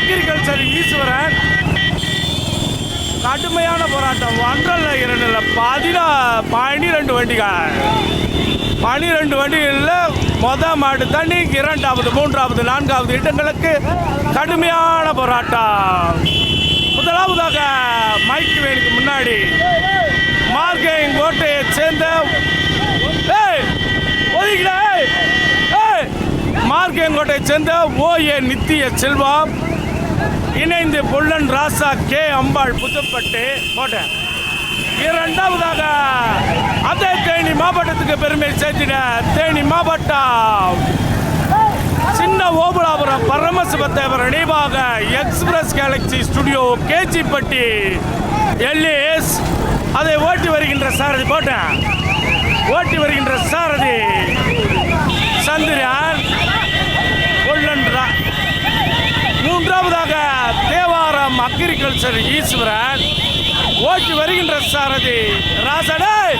Agriculture ஈஸ்வரன். கடுமையான போராட்டம். ஒன்றல்ல இரண்டுல பதினா பனிரெண்டு வண்டிகள். பனிரெண்டு வண்டிகளில் மொத மாடு தண்ணி இரண்டாவது மூன்றாவது நான்காவது இடங்களுக்கு கடுமையான போராட்டம். முதலாவதாக மைக் வேனுக்கு முன்னாடி மார்க்கெங் கோட்டையை சேர்ந்த ஏய், சேர்ந்த ஓ ஏ நித்திய செல்வம். இணைந்து பொள்ளன் ராசா கே அம்பாள் புதுப்பட்டு போட்டேன். இரண்டாவதாக அதே தேனி மாவட்டத்துக்கு பெருமை சேர்த்திட தேனி மாவட்டம் சின்ன ஓபுலாபுரம் பரமசிவத்தேவர் நினைவாக express galaxy studio KG Patti LAS. அதை ஓட்டி வருகின்ற சாரதி போட்டேன். ஓட்டி வருகின்ற சாரதி தேவாரம் அக்ரிகல்ச்சர் ஈஸ்வரன். ஓட்டி வருகின்ற சாரதி. ராசடே!